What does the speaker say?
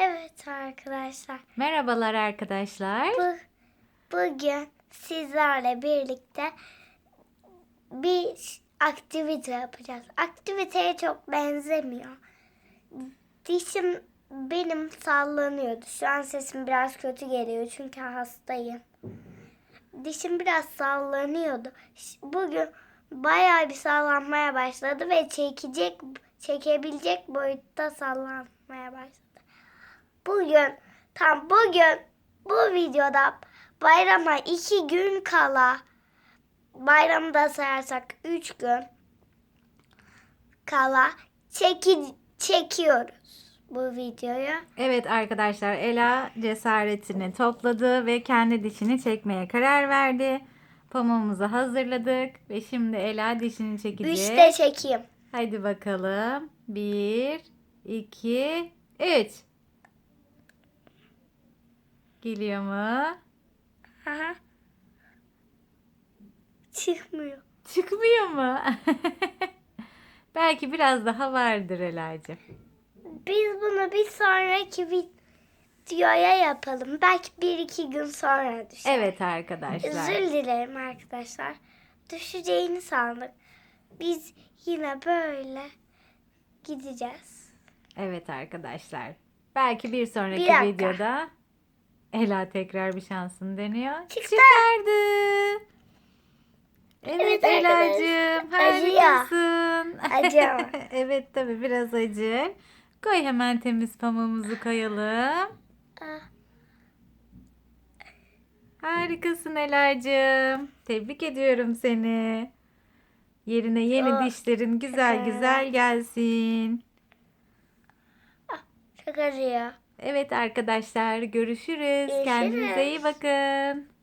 Evet arkadaşlar. Merhabalar arkadaşlar. Bu, bugün sizlerle birlikte bir aktivite yapacağız. Aktiviteye çok benzemiyor. Dişim benim sallanıyordu. Şu an sesim biraz kötü geliyor çünkü hastayım. Dişim biraz sallanıyordu. Bugün bayağı bir sallanmaya başladı ve çekecek çekebilecek boyutta sallanmaya başladı. Bugün tam bugün bu videoda bayrama iki gün kala bayramı da sayarsak üç gün kala çeki, çekiyoruz bu videoyu. Evet arkadaşlar Ela cesaretini topladı ve kendi dişini çekmeye karar verdi. Pamuğumuzu hazırladık ve şimdi Ela dişini çekecek. Üçte çekeyim. Hadi bakalım. Bir, iki, üç. Geliyor mu? Aha. Çıkmıyor. Çıkmıyor mu? Belki biraz daha vardır Ela'cığım. Biz bunu bir sonraki videoya yapalım. Belki bir iki gün sonra düşer. Evet arkadaşlar. Özür dilerim arkadaşlar. Düşeceğini sandık. Biz yine böyle gideceğiz. Evet arkadaşlar. Belki bir sonraki Bir videoda Ela tekrar bir şansını deniyor. Çıktı. Çıkardı. Evet, Evet Ela'cığım harikasın. Acı evet tabi biraz acı. Koy hemen temiz pamuğumuzu koyalım. Ah, Harikasın Ela'cığım. Tebrik ediyorum seni. Yerine yeni Oh, dişlerin güzel güzel gelsin. Çok acıyor. Evet arkadaşlar görüşürüz. Kendinize iyi Görüşürüz. bakın.